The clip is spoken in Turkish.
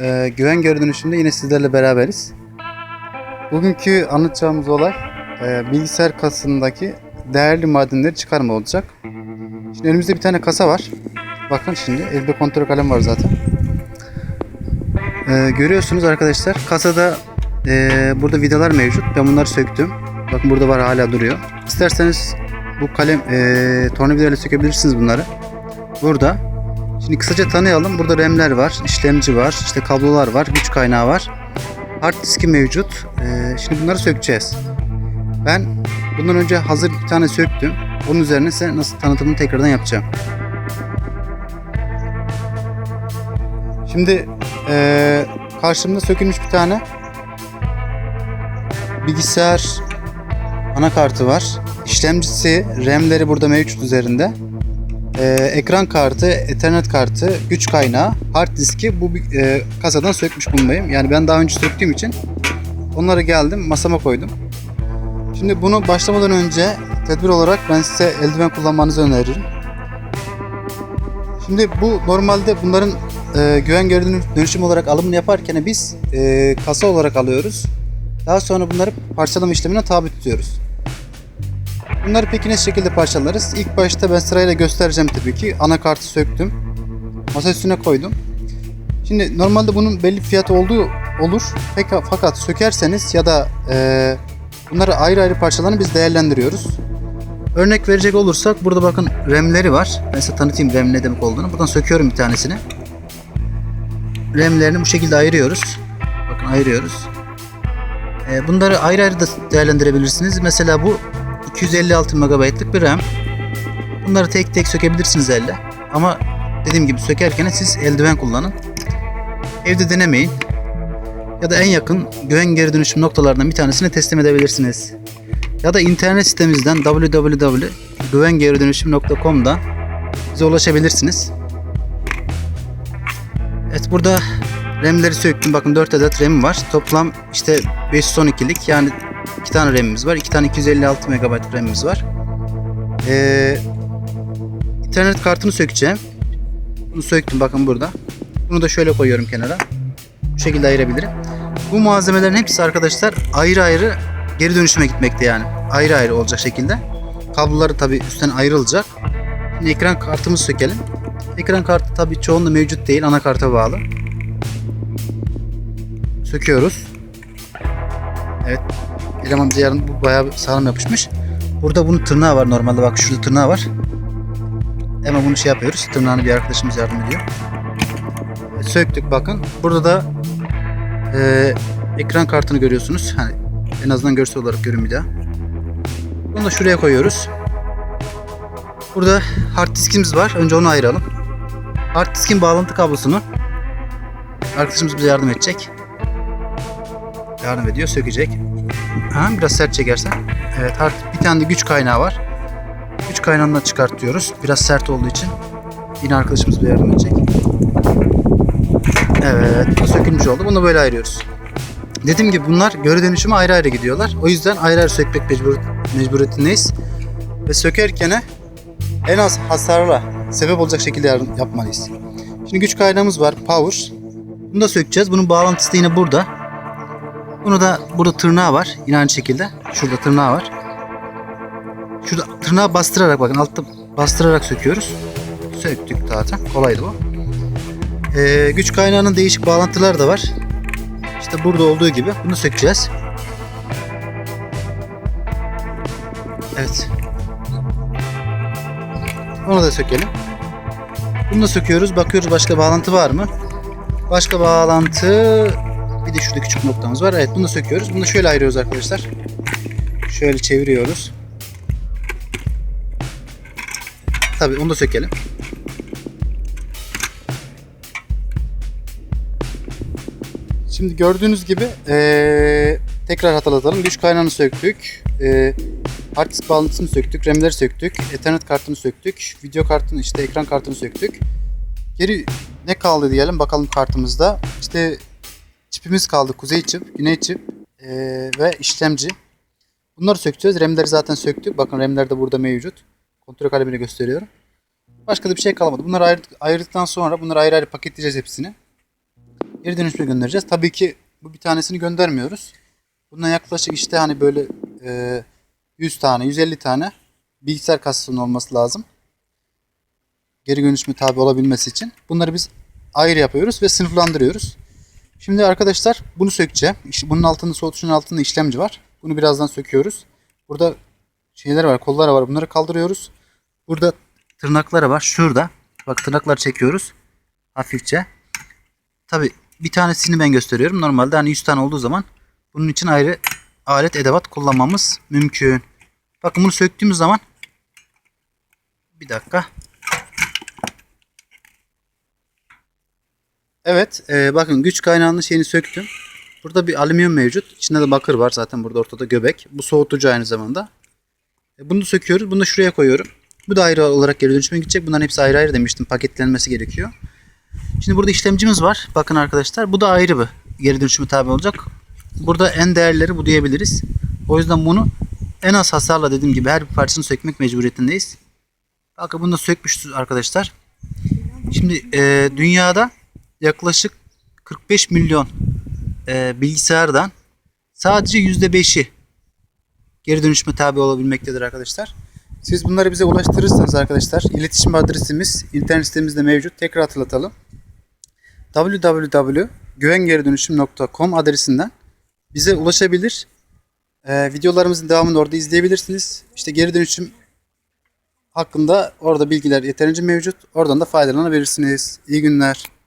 e, güven geri dönüşünde yine sizlerle beraberiz. Bugünkü anlatacağımız olay e, bilgisayar kasasındaki değerli madenleri çıkarma olacak. Şimdi önümüzde bir tane kasa var. Bakın şimdi elde kontrol kalem var zaten. E, görüyorsunuz arkadaşlar kasada e, burada vidalar mevcut. Ben bunları söktüm. Bakın burada var hala duruyor. İsterseniz bu kalem e, tornavidayla sökebilirsiniz bunları. Burada Şimdi kısaca tanıyalım. Burada RAM'ler var, işlemci var, işte kablolar var, güç kaynağı var. Hard diski mevcut. Ee, şimdi bunları sökeceğiz. Ben bundan önce hazır bir tane söktüm. Onun üzerine size nasıl tanıtımını tekrardan yapacağım. Şimdi ee, karşımda sökülmüş bir tane bilgisayar anakartı var. İşlemcisi, RAM'leri burada mevcut üzerinde. Ee, ekran kartı, Ethernet kartı, güç kaynağı, hard diski bu e, kasadan sökmüş bulunmayayım. Yani ben daha önce söktüğüm için onları geldim masama koydum. Şimdi bunu başlamadan önce tedbir olarak ben size eldiven kullanmanızı öneririm. Şimdi bu normalde bunların e, güven geri dönüş- dönüşüm olarak alımını yaparken biz e, kasa olarak alıyoruz. Daha sonra bunları parçalama işlemine tabi tutuyoruz. Bunları peki ne şekilde parçalarız? İlk başta ben sırayla göstereceğim tabii ki. Anakartı söktüm. Masa üstüne koydum. Şimdi normalde bunun belli bir fiyatı olduğu olur. Peki, fakat sökerseniz ya da e, bunları ayrı ayrı parçalarını biz değerlendiriyoruz. Örnek verecek olursak burada bakın RAM'leri var. Ben size tanıtayım RAM ne demek olduğunu. Buradan söküyorum bir tanesini. RAM'lerini bu şekilde ayırıyoruz. Bakın ayırıyoruz. E, bunları ayrı ayrı da değerlendirebilirsiniz. Mesela bu 256 MB'lık bir RAM. Bunları tek tek sökebilirsiniz elle. Ama dediğim gibi sökerken siz eldiven kullanın. Evde denemeyin. Ya da en yakın güven geri dönüşüm noktalarından bir tanesine teslim edebilirsiniz. Ya da internet sitemizden www.güvengeridönüşüm.com'da bize ulaşabilirsiniz. Evet burada RAM'leri söktüm. Bakın 4 adet RAM var. Toplam işte 512'lik yani 2 tane RAM'imiz var. 2 tane 256 MB RAM'imiz var. Ee, internet kartını sökeceğim. Bunu söktüm bakın burada. Bunu da şöyle koyuyorum kenara. Bu şekilde ayırabilirim. Bu malzemelerin hepsi arkadaşlar ayrı ayrı geri dönüşüme gitmekte yani. Ayrı ayrı olacak şekilde. Kabloları tabi üstten ayrılacak. Şimdi ekran kartımızı sökelim. Ekran kartı tabi çoğunda mevcut değil. Anakarta bağlı. Söküyoruz. Evet. Eleman bize yarın bayağı bir sağlam yapışmış. Burada bunun tırnağı var normalde bak şurada tırnağı var. Hemen bunu şey yapıyoruz. Tırnağını bir arkadaşımız yardım ediyor. Söktük bakın. Burada da e, ekran kartını görüyorsunuz. Hani en azından görsel olarak görün bir daha. Bunu da şuraya koyuyoruz. Burada hard diskimiz var. Önce onu ayıralım. Hard diskin bağlantı kablosunu arkadaşımız bize yardım edecek. Yardım ediyor, sökecek. Ha, biraz sert çekersen. Evet, hard, bir tane de güç kaynağı var. Güç kaynağını da çıkartıyoruz. Biraz sert olduğu için. Yine arkadaşımız bize yardım edecek. Evet, sökülmüş oldu. Bunu böyle ayırıyoruz. Dediğim gibi bunlar göre dönüşüme ayrı ayrı gidiyorlar. O yüzden ayrı ayrı sökmek mecbur, mecburiyetindeyiz. Ve sökerken en az hasarla sebep olacak şekilde yapmalıyız. Şimdi güç kaynağımız var. Power. Bunu da sökeceğiz. Bunun bağlantısı da yine burada. Bunu da burada tırnağı var. Yine aynı şekilde. Şurada tırnağı var. Şurada tırnağı bastırarak bakın altta bastırarak söküyoruz. Söktük zaten. Kolaydı bu. Ee, güç kaynağının değişik bağlantıları da var. İşte burada olduğu gibi bunu sökeceğiz. Evet. Onu da sökelim. Bunu da söküyoruz. Bakıyoruz başka bağlantı var mı? Başka bağlantı bir de şurada küçük noktamız var. Evet bunu da söküyoruz. Bunu da şöyle ayırıyoruz arkadaşlar. Şöyle çeviriyoruz. Tabii onu da sökelim. Şimdi gördüğünüz gibi eee, tekrar hatırlatalım. Güç kaynağını söktük. Eee hard disk bağlantısını söktük. RAM'leri söktük. Ethernet kartını söktük. Video kartını işte ekran kartını söktük. Geri ne kaldı diyelim bakalım kartımızda. İşte çipimiz kaldı. Kuzey çip, güney çip eee, ve işlemci. Bunları sökeceğiz. RAM'leri zaten söktük. Bakın RAM'ler de burada mevcut. Kontrol kalemiyle gösteriyorum. Başka da bir şey kalmadı. Bunları ayır- ayırdıktan sonra bunları ayrı ayrı paketleyeceğiz hepsini. geri dönüşüme göndereceğiz. Tabii ki bu bir tanesini göndermiyoruz. Bundan yaklaşık işte hani böyle e, 100 tane, 150 tane bilgisayar kasasının olması lazım. Geri dönüşüme tabi olabilmesi için. Bunları biz ayrı yapıyoruz ve sınıflandırıyoruz. Şimdi arkadaşlar bunu sökeceğim. Bunun altında soğutucunun altında işlemci var. Bunu birazdan söküyoruz. Burada şeyler var, kolları var. Bunları kaldırıyoruz. Burada tırnakları var. Şurada. Bak tırnakları çekiyoruz. Hafifçe. Tabi bir tanesini ben gösteriyorum. Normalde hani 100 tane olduğu zaman bunun için ayrı alet edevat kullanmamız mümkün. Bakın bunu söktüğümüz zaman bir dakika. Evet, e, bakın güç kaynağının şeyini söktüm. Burada bir alüminyum mevcut. İçinde de bakır var zaten burada ortada göbek. Bu soğutucu aynı zamanda. E, bunu söküyoruz. Bunu da şuraya koyuyorum. Bu da ayrı olarak geri dönüşüme gidecek. Bunların hepsi ayrı ayrı demiştim. Paketlenmesi gerekiyor. Şimdi burada işlemcimiz var. Bakın arkadaşlar bu da ayrı bir geri dönüşüme tabi olacak. Burada en değerleri bu diyebiliriz. O yüzden bunu en az hasarla dediğim gibi her bir parçasını sökmek mecburiyetindeyiz. Bakın bunu da sökmüşüz arkadaşlar. Şimdi e, dünyada yaklaşık 45 milyon e, bilgisayardan sadece %5'i geri dönüşüme tabi olabilmektedir arkadaşlar. Siz bunları bize ulaştırırsanız arkadaşlar iletişim adresimiz internet sitemizde mevcut. Tekrar hatırlatalım. www.güvengeridönüşüm.com adresinden bize ulaşabilir. Ee, videolarımızın devamını orada izleyebilirsiniz. İşte geri dönüşüm hakkında orada bilgiler yeterince mevcut. Oradan da faydalanabilirsiniz. İyi günler.